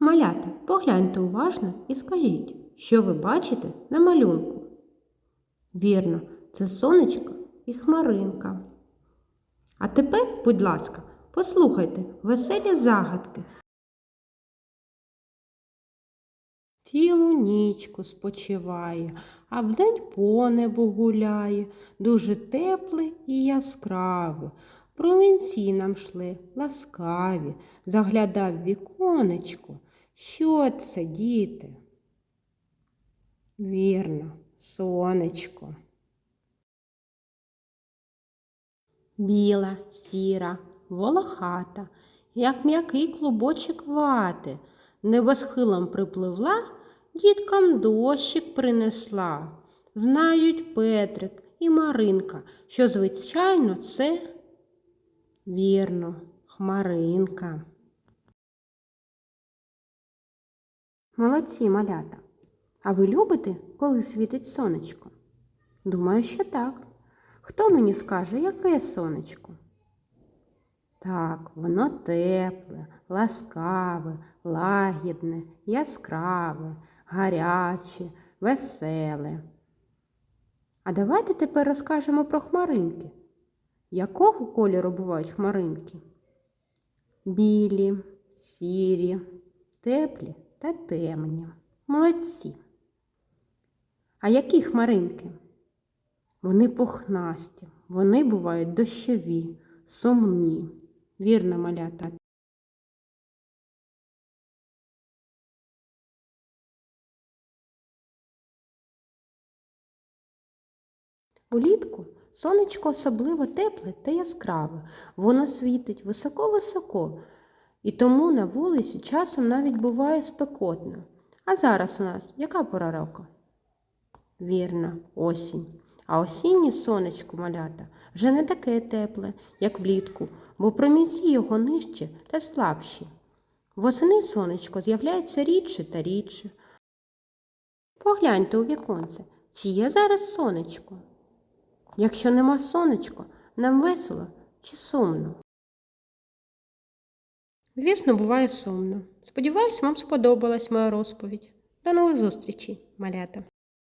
Малята, погляньте уважно і скажіть, що ви бачите на малюнку. Вірно, це сонечко і хмаринка. А тепер, будь ласка, послухайте веселі загадки. Цілу нічку спочиває, а вдень по небу гуляє, дуже тепле і яскраве. Промінці нам шли ласкаві, заглядав віконечко. Що це, діти? Вірно, сонечко. Біла, сіра, волохата, як м'який клубочок вати, небосхилом припливла, діткам дощик принесла. Знають Петрик і Маринка, що, звичайно, це вірно, хмаринка. Молодці, малята. А ви любите, коли світить сонечко? Думаю, що так. Хто мені скаже, яке сонечко? Так, воно тепле, ласкаве, лагідне, яскраве, гаряче, веселе. А давайте тепер розкажемо про хмаринки. Якого кольору бувають хмаринки? Білі, сірі, теплі та темні. Молодці. А які хмаринки? Вони пухнасті, вони бувають дощові, сумні. Вірно, малята. Улітку сонечко особливо тепле та яскраве. Воно світить високо-високо, і тому на вулиці часом навіть буває спекотно. А зараз у нас яка пора року? Вірно, осінь. А осіннє сонечко малята вже не таке тепле, як влітку, бо промінці його нижче та слабші. Восени сонечко з'являється рідше та рідше. Погляньте у віконце, чи є зараз сонечко? Якщо нема сонечко, нам весело чи сумно? Звісно, буває сумно. Сподіваюсь, вам сподобалась моя розповідь. До нових зустрічей, малята!